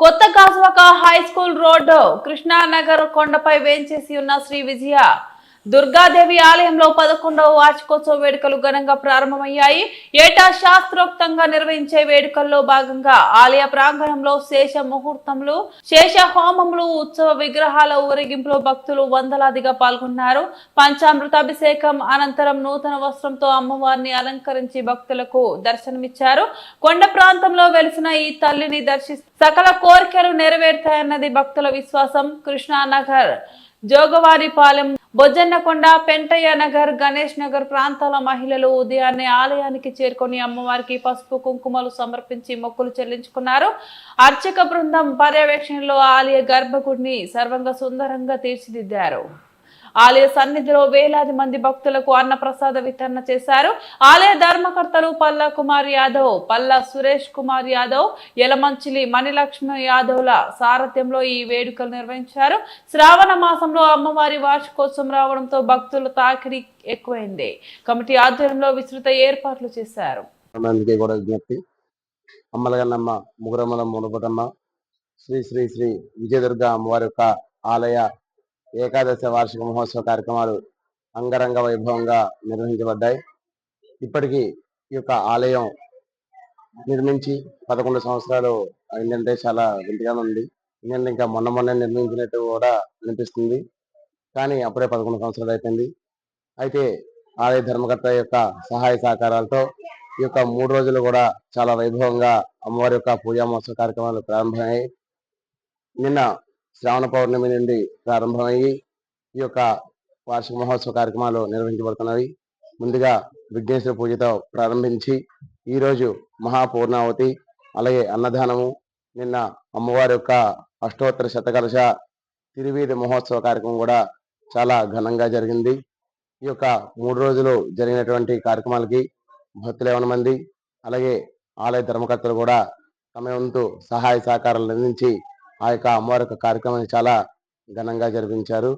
కొత్త కాసువక high school road Krishnanagar కొండపై వేంచేసి ఉన్న శ్రీ విజయ. దుర్గాదేవి ఆలయంలో పదకొండవ వార్షికోత్సవ వేడుకలు ఘనంగా ప్రారంభమయ్యాయి. ఏటా శాస్త్రోక్తంగా నిర్వహించే వేడుకల్లో భాగంగా ఆలయ ప్రాంగణంలో శేష ముహూర్తములు శేష హోమములు ఉత్సవ విగ్రహాల ఊరేగింపులో భక్తులు వందలాదిగా పాల్గొన్నారు. పంచామృతాభిషేకం అనంతరం నూతన వస్త్రంతో అమ్మవారిని అలంకరించి భక్తులకు దర్శనమిచ్చారు. కొండ ప్రాంతంలో వెలిసిన ఈ తల్లిని దర్శి సకల కోరికలు నెరవేరుతాయన్నది భక్తుల విశ్వాసం. కృష్ణానగర్ జోగవారిపాలెం బొజ్జన్నకొండ పెంటయ్య నగర్ గణేష్ నగర్ ప్రాంతాల మహిళలు ఉదయాన్నే ఆలయానికి చేరుకొని అమ్మవారికి పసుపు కుంకుమలు సమర్పించి మొక్కులు చెల్లించుకున్నారు. అర్చక బృందం పర్యవేక్షణలో ఆలయ గర్భగుడిని సర్వంగా సుందరంగా తీర్చిదిద్దారు. ఆలయ సన్నిధిలో వేలాది మంది భక్తులకు అన్నప్రసాద వితరణ చేశారు. ఆలయ ధర్మకర్తలు పల్లా కుమార్ యాదవ్ పల్లా సురేష్ కుమార్ యాదవ్ యలమంచిలి మణిలక్ష్మి యాదవ్ల సారథ్యంలో ఈ వేడుకలు నిర్వహించారు. శ్రావణ మాసంలో అమ్మవారి వార్షికోత్సవం రావడంతో భక్తుల తాకిడి ఎక్కువైంది. కమిటీ ఆధ్వర్యంలో విస్తృత ఏర్పాట్లు చేశారు. అమ్మలగన్నమ్మ ముగురమ్మల మునపటమ్మ శ్రీ శ్రీ శ్రీ విజయదుర్గ అమ్మవారి యొక్క ఆలయ ఏకాదశ వార్షిక మహోత్సవ కార్యక్రమాలు అంగరంగ వైభవంగా నిర్వహించబడ్డాయి. ఇప్పటికీ ఈ యొక్క ఆలయం నిర్మించి పదకొండు సంవత్సరాలు అయిందంటే చాలా వింతగానే ఉంది. ఎందుకంటే ఇంకా మొన్న మొన్న నిర్మించినట్టు కూడా అనిపిస్తుంది. కానీ అప్పుడే పదకొండు సంవత్సరాలు అయిపోయింది. అయితే ఆలయ ధర్మకర్త యొక్క సహాయ సహకారాలతో ఈ యొక్క మూడు రోజులు కూడా చాలా వైభవంగా అమ్మవారి యొక్క పూజా మహోత్సవ కార్యక్రమాలు ప్రారంభమయ్యాయి. నిన్న శ్రావణ పౌర్ణమి నుండి ప్రారంభమయ్యి ఈ యొక్క వార్షిక మహోత్సవ కార్యక్రమాలు నిర్వహించబడుతున్నవి. ముందుగా విఘ్నేశ్వర పూజతో ప్రారంభించి ఈరోజు మహాపూర్ణావతి అలాగే అన్నదానము నిన్న అమ్మవారి యొక్క అష్టోత్తర శతకలశ తిరువీధి మహోత్సవ కార్యక్రమం కూడా చాలా ఘనంగా జరిగింది. ఈ యొక్క మూడు రోజులు జరిగినటువంటి కార్యక్రమాలకి భక్తులు ఏమైనా మంది అలాగే ఆలయ ధర్మకర్తలు కూడా తమ వంతు సహాయ సహకారాలు అందించి ఆ యొక్క అమ్మవారి యొక్క కార్యక్రమాన్ని చాలా ఘనంగా జరిపించారు.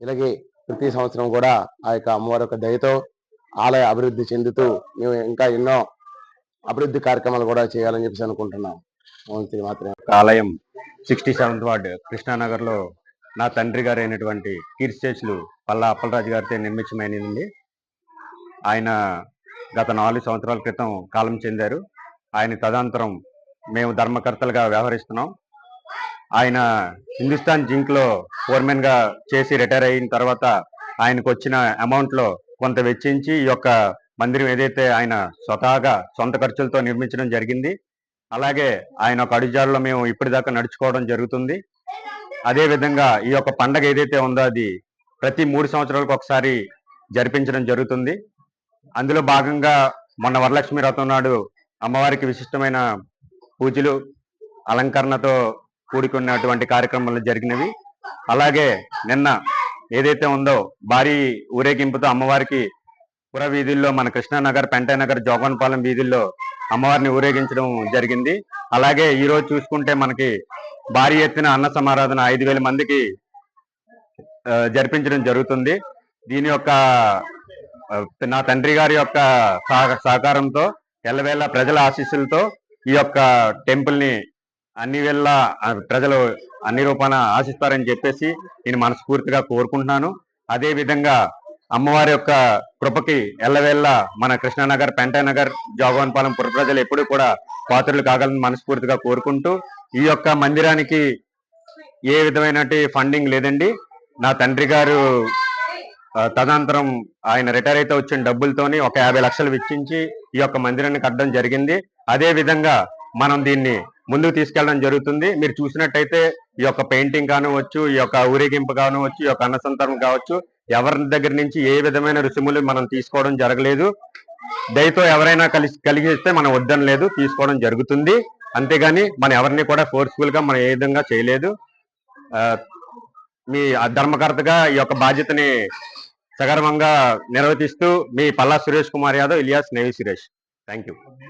ఇలాగే ప్రతి సంవత్సరం కూడా ఆ యొక్క అమ్మవారి యొక్క దయతో ఆలయ అభివృద్ధి చెందుతూ మేము ఇంకా ఎన్నో అభివృద్ధి కార్యక్రమాలు కూడా చేయాలని చెప్పేసి అనుకుంటున్నాం. శ్రీ మాత్రమే. ఆలయం సిక్స్టీ సెవెంత్ వార్డ్ కృష్ణానగర్లో నా తండ్రి గారు అయినటువంటి కీర్తిశేషులు పల్లా అప్పలరాజు గారితో నిర్మించమైనది ఆయన గత నాలుగు సంవత్సరాల క్రితం కాలం చెందారు. ఆయన తదనంతరం మేము ధర్మకర్తలుగా వ్యవహరిస్తున్నాం. ఆయన హిందుస్థాన్ జింక్లో ఫోర్మెన్గా చేసి రిటైర్ అయిన తర్వాత ఆయనకు వచ్చిన అమౌంట్లో కొంత వెచ్చించి ఈ యొక్క మందిరం ఏదైతే ఆయన స్వతహాగా సొంత ఖర్చులతో నిర్మించడం జరిగింది. అలాగే ఆయన ఒక అడుగుజాడలో మేము ఇప్పటిదాకా నడుచుకోవడం జరుగుతుంది. అదే విధంగా ఈ యొక్క పండగ ఏదైతే ఉందో అది ప్రతి మూడు సంవత్సరాలకు ఒకసారి జరిపించడం జరుగుతుంది. అందులో భాగంగా మొన్న వరలక్ష్మి రథం నాడు అమ్మవారికి విశిష్టమైన పూజలు అలంకరణతో కూడుకున్నటువంటి కార్యక్రమాలు జరిగినవి. అలాగే నిన్న ఏదైతే ఉందో భారీ ఊరేగింపుతో అమ్మవారికి పుర వీధుల్లో మన కృష్ణానగర్ పెంటనగర్ జోగన్పాలెం వీధుల్లో అమ్మవారిని ఊరేగించడం జరిగింది. అలాగే ఈరోజు చూసుకుంటే మనకి భారీ ఎత్తున అన్న సమారాధన ఐదు వేల మందికి జరిపించడం జరుగుతుంది. దీని యొక్క నా తండ్రి గారి యొక్క సహ- సహకారంతో ఎల్లవేళ ప్రజల ఆశీస్సులతో ఈ యొక్క టెంపుల్ని అన్ని వేళ ప్రజలు అన్ని రూపాన ఆశిస్తారని చెప్పేసి నేను మనస్ఫూర్తిగా కోరుకుంటున్నాను. అదేవిధంగా అమ్మవారి యొక్క కృపకి ఎల్లవేళ్ళ మన కృష్ణానగర్ పెంటానగర్ జోగవన్పాలెం పుర ప్రజలు ఎప్పుడూ కూడా పాత్రలు కాగలని మనస్ఫూర్తిగా కోరుకుంటూ ఈ యొక్క మందిరానికి ఏ విధమైన ఫండింగ్ లేదండి. నా తండ్రి గారు తదనంతరం ఆయన రిటైర్ అయితే వచ్చిన డబ్బులతోని ఒక యాభై లక్షలు వెచ్చించి ఈ యొక్క మందిరాన్ని కట్టడం జరిగింది. అదే విధంగా మనం దీన్ని ముందుకు తీసుకెళ్ళడం జరుగుతుంది. మీరు చూసినట్టయితే ఈ యొక్క పెయింటింగ్ కానివచ్చు ఈ యొక్క ఊరేగింపు కానివచ్చు ఈ యొక్క అన్నసంతరం కావచ్చు ఎవరి దగ్గర నుంచి ఏ విధమైన రుసుములు మనం తీసుకోవడం జరగలేదు. దయతో ఎవరైనా కలిసి కలిగిస్తే మనం వద్దం లేదు తీసుకోవడం జరుగుతుంది. అంతేగాని మనం ఎవరిని కూడా ఫోర్స్ఫుల్గా మనం ఏ విధంగా చేయలేదు. మీ ధర్మకర్తగా ఈ యొక్క బాధ్యతని సగర్వంగా నిర్వర్తిస్తూ మీ Palla Suresh Kumar Yadav alias Navy Suresh. Thank you